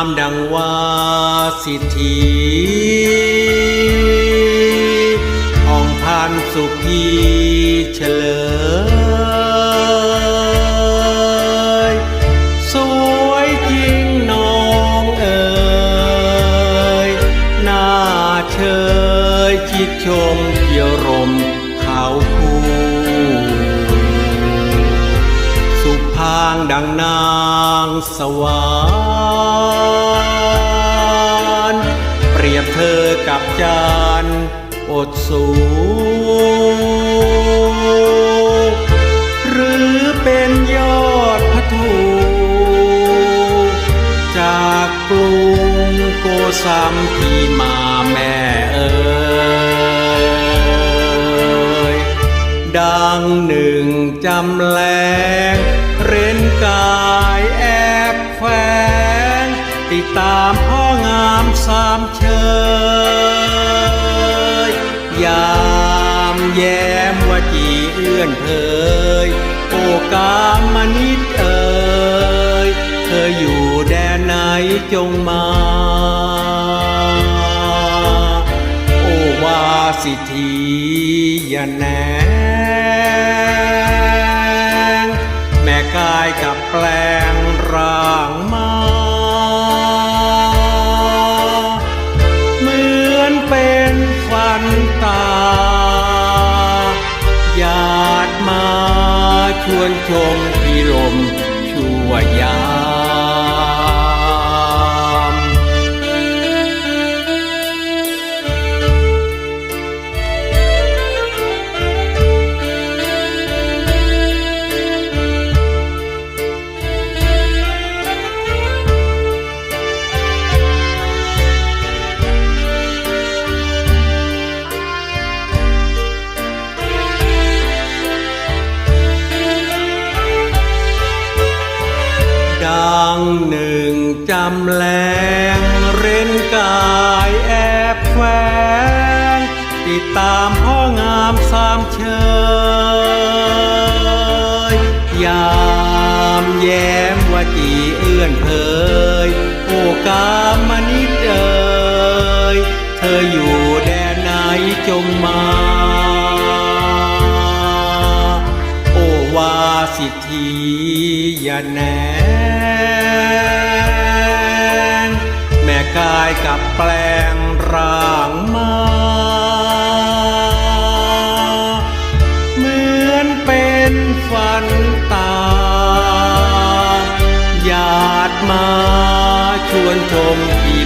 ามดังวาสิทธีอ่องพันสุขีเฉลย สวยจริงน้องเอ๋ยหน้าเชยชิดชมเกี่ยวรมเขาคูางดังนางสวรรค์เปรียบเธอกับจานอดสูหรือเป็นยอดพระถูจากกรุงโกสัมพีมาแม่เอ๋ย ดังหนึ่งจำแรงเร้นกายแอบแฝงติดตามพ่องามสามเชยยามแย้มว่าจีเอื้อนเผยโอกามมนิดเอ่ยเธออยู่แดนไหนจงมาโอวาสิทีย่าแน กายกับแปลงร่างมา เหมือนเป็นฝันตาญาติมาชวนชมพิรมชั่วยา มดังหนึ่งจำแรงเร้นกายแอบแฝงติดตามพ่องามสามเชยยามแย้มว่าจีเอื้อนเผยโอกามมนิดเอ่ยเธออยู่แดนไหนจงมา โอวาสิทธีอย่าแหน กายกับแปลงร่างมา เหมือนเป็นฝันตาญาตมาชวนชมพี